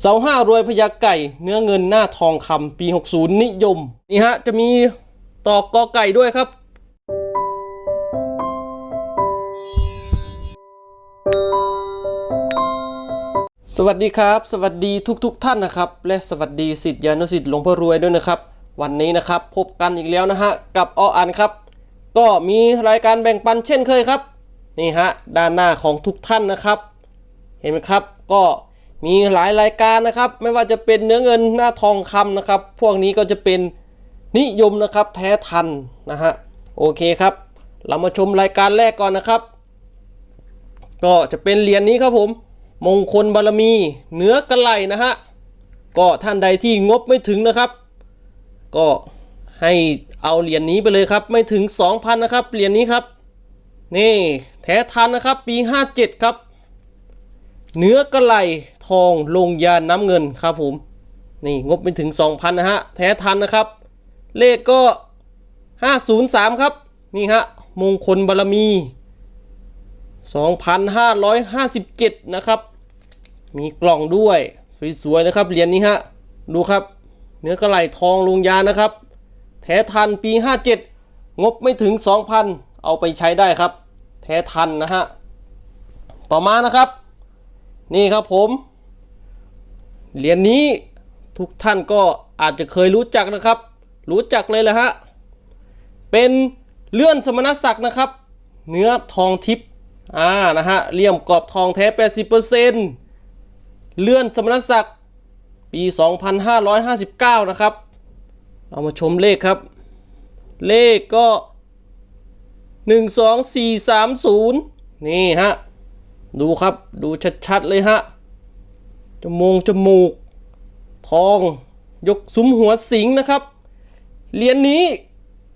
เสาห้ารวยพญาไก่ เนื้อเงินหน้าทองคำปี 60 นิยม นี่ฮะ จะมีตอกกอไก่ด้วยครับ สวัสดีครับ สวัสดีทุกๆทท่านนะครับ และสวัสดีสิทธิยานุสิทธิ์หลวงพ่อรวยด้วยนะครับ วันนี้นะครับ พบกันอีกแล้วนะฮะ กับออันครับ ก็มีรายการแบ่งปันเช่นเคยครับ นี่ฮะ ด้านหน้าของทุกท่านนะครับ เห็นไหมครับก็ มีหลายรายการนะครับ ไม่ว่าจะเป็นเนื้อเงินหน้าทองคำนะครับ พวกนี้ก็จะเป็นนิยมนะครับแท้ทันนะฮะโอเคครับ เรามาชมรายการแรกก่อนนะครับ ก็จะเป็นเหรียญนี้ครับผม มงคลบารมีเนื้อกระไหลนะฮะก็ท่านใดที่งบไม่ถึงนะครับ ก็ให้เอาเหรียญนี้ไปเลยครับ ไม่ถึง 2,000 นะครับเหรียญนี้ครับ นี่แท้ทันนะครับ ปี 57 ครับ เนื้อกระไหลทองลงยาน้ำเงินครับผม นี่งบไม่ถึง 2,000 นะฮะ แท้ทันนะครับ เลขก็ 503 ครับ นี่ฮะ มงคลบารมี 2,557 นะครับ มีกล่องด้วย สวยๆ นะครับเหรียญนี้ฮะ ดูครับ เนื้อกระไหลทองลงยานะครับ แท้ทันปี 57 งบไม่ถึง 2,000 เอาไปใช้ได้ครับ แท้ทันนะฮะ ต่อมานะครับ นี่ครับผมเหรียญนี้ทุกท่านก็อาจจะเคยรู้จักนะครับ รู้จักเลยแหละฮะ เป็นเลื่อนสมณศักดิ์นะครับ เนื้อทองทิพย์อ่านะฮะเลี่ยมกรอบทองแท้ 80%เลื่อนสมณศักดิ์ปี 2559 นะครับ เรามาชมเลขครับ เลขก็ 12430 นี่ฮะ ดูครับดูชัดๆเลยฮะจมูกจมูกทองยกซุ้มหัวสิงนะครับเหรียญนนี้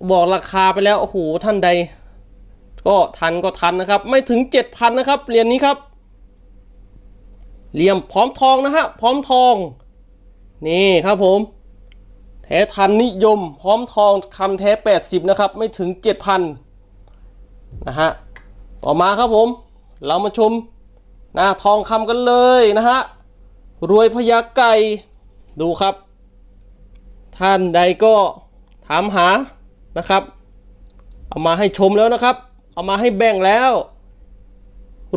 บอกราคาไปแล้วโอ้โหท่านใด ก็ทันก็ทันนะครับ ไม่ถึง 7,000นะครับเหรียญนนี้ครับเหลี่ยมพร้อมทองนะฮะพร้อมทอง นี่ครับผม แท้ทันนิยม พร้อมทองคำแท้ 80 นะครับ ไม่ถึง 7,000นะฮะต่อมาครับผม เรามาชมหน้าทองคำกันเลยนะฮะ รวยพญาไก่ดูครับ ท่านใดก็ถามหานะครับ เอามาให้ชมแล้วนะครับ เอามาให้แบ่งแล้ว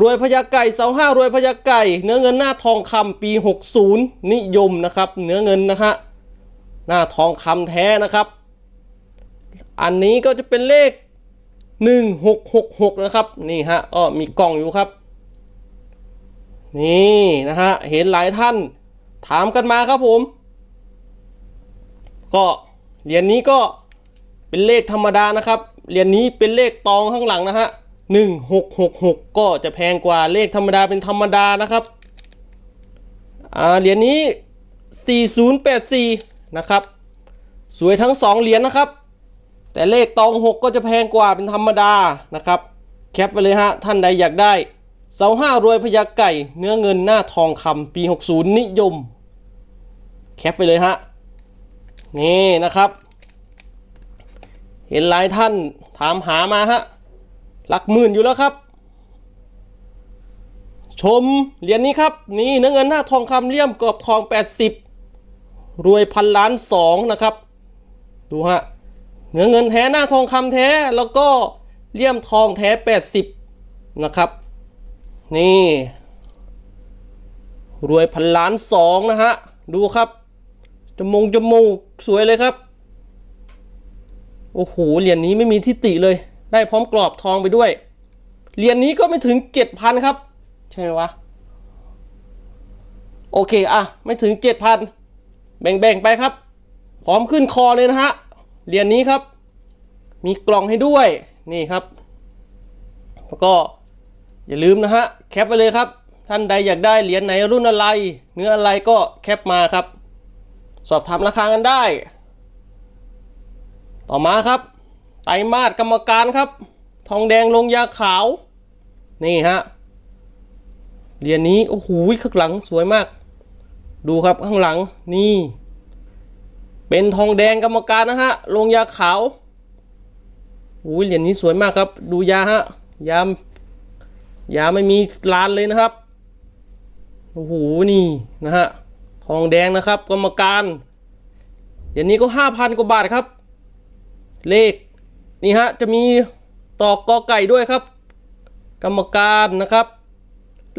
รวยพญาไก่เสาห้ารวยพญาไก่ เนื้อเงินหน้าทองคำปี 60 นิยมนะครับ เนื้อเงินนะฮะหน้าทองคำแท้นะครับ อันนี้ก็จะเป็นเลข 1666 นะครับ นี่ฮะอ้อมีกล่องอยู่ครับ นี่นะฮะ เห็นหลายท่านถามกันมาครับผม ก็เหรียญนี้ก็เป็นเลขธรรมดานะครับ เหรียญนี้เป็นเลขตองข้างหลังนะฮะหนึ่งหกหกหกก็จะแพงกว่าเลขธรรมดาเป็นธรรมดานะครับ อ่า เหรียญนี้ 4084 นะครับ สวยทั้ง 2 เหรียญนะครับ แต่เลขตอง 6 ก็จะแพงกว่าเป็นธรรมดานะครับ แคปไปเลยฮะ ท่านใดอยากได้ เสาห้ารวยพญาไก่ เนื้อเงินหน้าทองคำปี 60 นิยม แคปไปเลยฮะ นี่นะครับ เห็นหลายท่านถามหามาฮะ หลักหมื่นอยู่แล้วครับ ชมเหรียญนี้ครับ นี่เนื้อเงินหน้าทองคำเลี่ยมกรอบทอง 80 รวยพันล้านสองนะครับ ดูฮะ เนื้อเงินแท้หน้าทองคำแท้แล้วก็เลี่ยมทองแท้ 80 นะครับ นี่ รวยพันล้านสองนะฮะ ดูครับ จมูกจมูกสวยเลยครับ โอ้โห เหรียญนี้ไม่มีที่ติเลย ได้พร้อมกรอบทองไปด้วย เหรียญนี้ก็ไม่ถึง 7,000 ครับ ใช่ไหมวะ โอเค อะ ไม่ถึง 7,000 แบ่งๆ ไปครับ พร้อมขึ้นคอเลยนะฮะ เหรียญนี้ครับ มีกล่องให้ด้วยนี่ครับ แล้วก็อย่าลืมนะฮะแคปไปเลยครับ ท่านใดอยากได้เหรียญไหนรุ่นอะไร เนื้ออะไรก็แคปมาครับ สอบถามราคากันได้ ต่อมาครับ ไตรมาสกรรมการครับ ทองแดงลงยาขาว นี่ฮะเหรียญนี้โอ้โหข้างหลังสวยมาก ดูครับข้างหลังนี่ เป็นทองแดงกรรมการนะฮะ ลงยาขาวอุ้ยเหรียญนี้สวยมากครับ ดูยาฮะ ยาม ยาไม่มีลานเลยนะครับ โอ้โห นี่นะฮะ ทองแดงนะครับ กรรมการเดี๋ยวนี้ก็ห้าพันกว่าบาทครับ เลข นี่ฮะ จะมีตอกกอไก่ด้วยครับ กรรมการนะครับ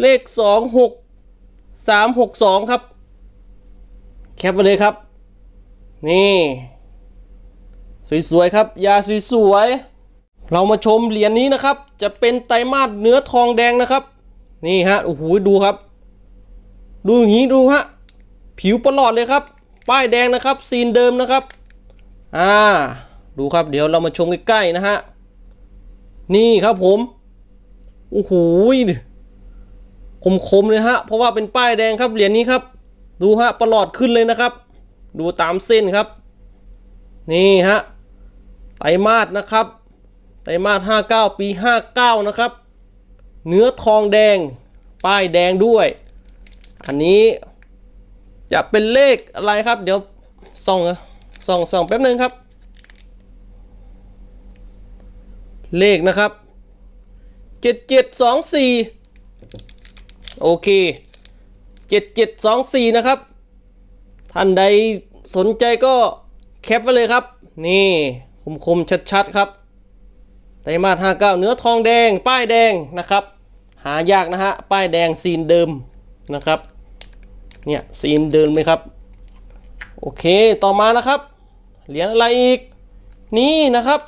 เลขสองหกสามหกสองครับ แคปไปเลยครับ นี่ สวยๆครับ ยาสวยๆเรามาชมเหรียญนี้นะครับ จะเป็นไตรมาสเนื้อทองแดงนะครับ นี่ฮะโอ้โหดูครับ ดูอย่างนี้ดูฮะผิวประหลอดเลยครับ ป้ายแดงนะครับ ซีนเดิมนะครับ อ่า ดูครับเดี๋ยวเรามาชมใกล้ๆนะฮะนี่ครับผมโอ้โหคมๆเลยฮะเพราะว่าเป็นป้ายแดงครับเหรียญนี้ครับ ดูฮะประหลอดขึ้นเลยนะครับ ดูตามเส้นครับ นี่ฮะไตรมาสนะครับไตรมาส59 ปี 59 นะครับ เนื้อทองแดง ป้ายแดงด้วย อันนี้จะเป็นเลขอะไรครับ เดี๋ยวส่องส่องส่องแป๊บนึงครับ เลขนะครับ 7724 โอเค 7724 นะครับ ท่านใดสนใจก็แคปไว้เลยครับ นี่คมๆชัดๆครับไตรมาส59 เนื้อทองแดง ป้ายแดงนะครับ หายากนะฮะ ป้ายแดงซีนเดิมนะครับ เนี่ยซีนเดิมไหมครับ โอเค ต่อมานะครับ เหรียญอะไรอีก นี่นะครับ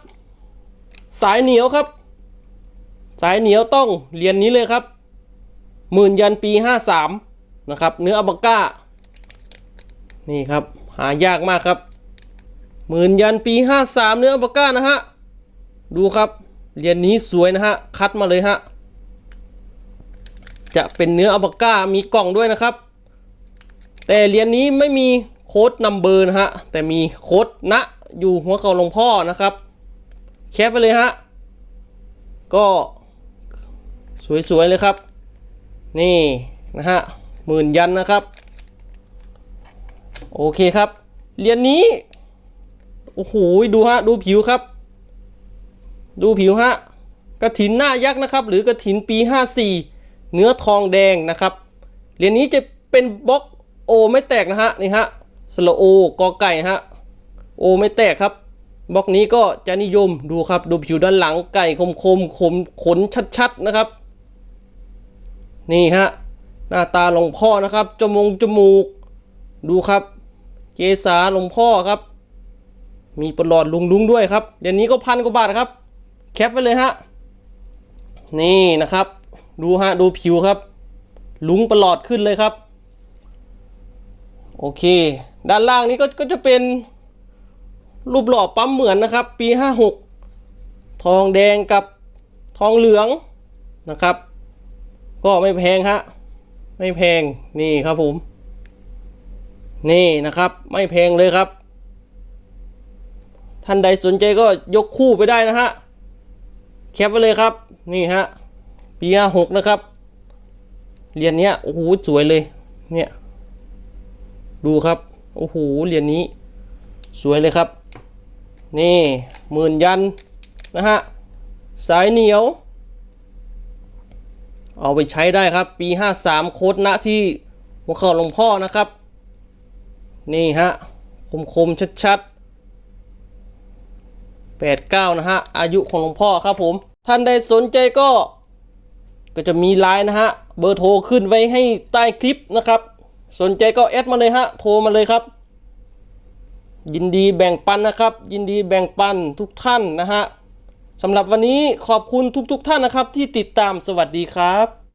สายเหนียวครับ สายเหนียวต้องเหรียญนี้เลยครับ หมื่นยันปี 53 นะครับ เนื้ออับาก้า นี่ครับ หายากมากครับหมื่นยันปี 53 เนื้ออัลบาก้านะฮะ ดูครับเหรียญนี้สวยนะฮะ คัดมาเลยฮะ จะเป็นเนื้ออัลบาก้ามีกล่องด้วยนะครับ แต่เหรียญนี้ไม่มีโค้ดนัมเบอร์นะฮะ แต่มีโค้ดณอยู่หัวเข่าหลวงพ่อนะครับ แคปไปเลยฮะ ก็สวยๆเลยครับ นี่นะฮะหมื่นยันนะครับ โอเคครับ เรียญนี้ โอ้โห ดูฮะ ดูผิวครับ ดูผิวฮะ กระถินหน้ายักษ์นะครับ หรือกระถินปี 54 เนื้อทองแดงนะครับ เรียญนี้จะเป็นบล็อกโอไม่แตกนะฮะ นี่ฮะ สระโอกอไก่ฮะ โอไม่แตกครับ บล็อกนี้ก็จะนิยม ดูครับ ดูผิวด้านหลัง ไก่คมคมขมขนชัดๆนะครับ นี่ฮะ หน้าตาหลวงพ่อนะครับ จมูกจมูก ดูครับ เกษาหลวงพ่อครับ มีประหลอดลุงลุงด้วยครับเดี๋ยวนี้ก็พันกว่าบาทครับ แคปไว้เลยฮะ นี่นะครับ ดูฮะดูผิวครับ ลุงประหลอดขึ้นเลยครับ โอเค ด้านล่างนี้ก็ก็จะเป็นรูปหล่อปั๊มเหมือนนะครับ ปี 56 ทองแดงกับทองเหลืองนะครับ ก็ไม่แพงฮะ ไม่แพงนี่ครับผม นี่นะครับไม่แพงเลยครับ ท่านใดสนใจก็ยกคู่ไปได้นะฮะแคปไปเลยครับ นี่ฮะปีห้าหกนะครับเหรียญเนี้ยโอ้โหสวยเลยเนี่ยดูครับโอ้โหเหรียญนี้ สวยเลยครับ นี่หมื่นยันนะฮะสายเหนียว เอาไปใช้ได้ครับ ปี 53 โค้ดณที่หัวเข่าหลวงพ่อนะครับ นี่ฮะ คมคมๆชัดๆ89นะฮะ อายุของหลวงพ่อครับผม ท่านใดสนใจก็ ก็จะมีไลน์นะฮะ เบอร์โทรขึ้นไว้ให้ใต้คลิปนะครับ สนใจก็แอดมาเลยฮะ โทรมาเลยครับ ยินดีแบ่งปันนะครับ ยินดีแบ่งปันทุกท่านนะฮะสำหรับวันนี้ขอบคุณทุกๆทท่านนะครับ ที่ติดตามสวัสดีครับ